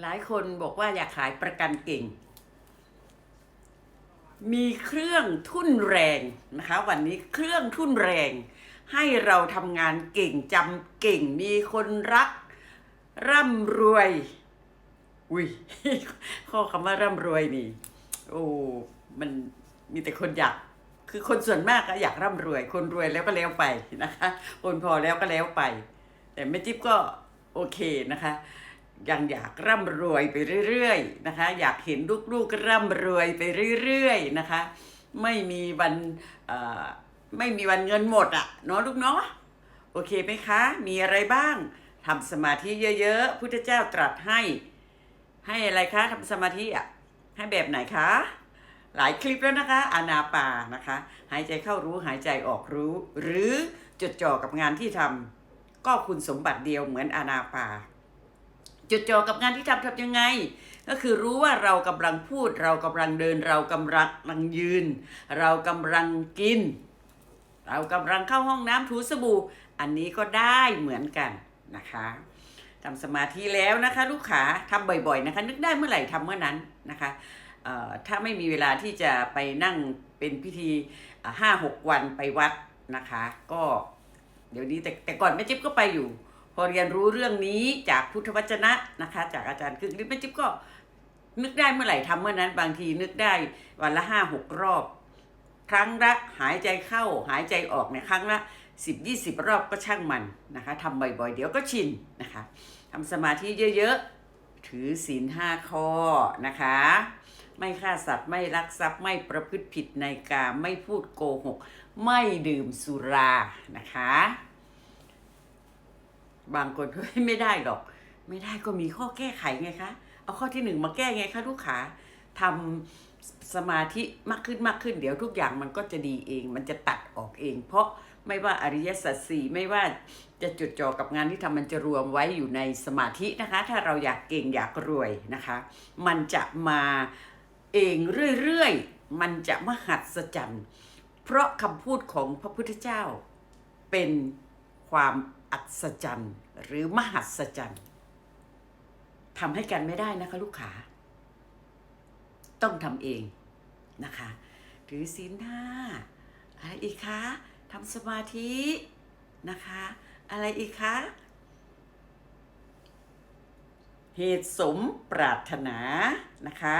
หลายคนบอกว่าอยากขายประกันเก่ง มีเครื่องทุ่นแรงนะคะ วันนี้เครื่องทุ่นแรง ให้เราทำงานเก่งจำเก่ง มีคนรัก ร่ำรวย อุ้ยข้อคำว่าร่ำรวยนี่ โอ้มันมีแต่คนอยาก คือคนส่วนมากก็อยากร่ำรวย คนรวยแล้วก็แล้วไปนะคะ คนพอแล้วก็แล้วไป แต่แม่จิ๊บก็โอเคนะคะ ยังอยากร่ำรวยไปเรื่อยๆนะคะ อยากเห็นลูกๆร่ำรวยไปเรื่อยๆนะคะ ไม่มีวันเอ่อไม่มีวันเงินหมดอะเนาะลูกเนาะโอเคไหมคะ มีอะไรบ้างทำสมาธิเยอะๆพุทธเจ้าตรัสให้ ให้อะไรคะทำสมาธิอะให้แบบไหนคะ หลายคลิปแล้วนะคะ อานาปานะคะ หายใจเข้ารู้หายใจออกรู้ หรือจดจ่อกับงานที่ทำก็คุณสมบัติเดียวเหมือนอานาปา จดจ่อกับงานที่ทำทำยังไง ก็คือรู้ว่าเรากำลังพูด เรากำลังเดิน เรากำลังยืน เรากำลังกิน เรากำลังเข้าห้องน้ำถูสบู่ อันนี้ก็ได้เหมือนกันนะคะทำสมาธิแล้วนะคะ ลูกขาทำบ่อยๆนะคะ นึกได้เมื่อไหร่ทำเมื่อนั้นนะคะถ้าไม่มีเวลาที่จะไปนั่งเป็นพิธีห้าหกวันไปวัดนะคะ ก็เดี๋ยวนี้แต่แต่ก่อนแม่จิ๊บก็ไปอยู่ พอเรียนรู้เรื่องนี้จากพุทธวจนะนะคะ จากอาจารย์คือแม่จิ๊บก็นึกได้เมื่อไหร่ทำเมื่อนั้น บางทีนึกได้วันละห้าหกรอบ ครั้งละหายใจเข้าหายใจออกเนี่ยครั้งละสิบยี่สิบรอบก็ช่างมันนะคะทำบ่อยๆ เดี๋ยวก็ชินนะคะทำสมาธิเยอะๆ ถือศีลห้าข้อนะคะ ไม่ฆ่าสัตว์ไม่ลักทรัพย์ไม่ประพฤติผิดในกามไม่พูดโกหก ไม่ดื่มสุรานะคะ บางคนก็ไม่ได้หรอก ไม่ได้ก็มีข้อแก้ไขไงคะ เอาข้อที่หนึ่งมาแก้ไงคะลูกขาทำสมาธิมากขึ้นมากขึ้น เดี๋ยวทุกอย่างมันก็จะดีเอง มันจะตัดออกเอง เพราะไม่ว่าอริยสัจสี่ไม่ว่าจะจดจ่อกับงานที่ทำมันจะรวมไว้อยู่ในสมาธินะคะ ถ้าเราอยากเก่งอยากรวยนะคะ มันจะมาเองเรื่อยๆ มันจะมหัศจรรย์ เพราะคำพูดของพระพุทธเจ้าเป็นความ อัศจรรย์ หรือมหัศจรรย์ทำให้กันไม่ได้นะคะลูกขาต้องทำเองนะคะถือศีลห้าอะไรอีกคะทำสมาธินะคะ อะไรอีกคะ เหตุสมปรารถนานะคะ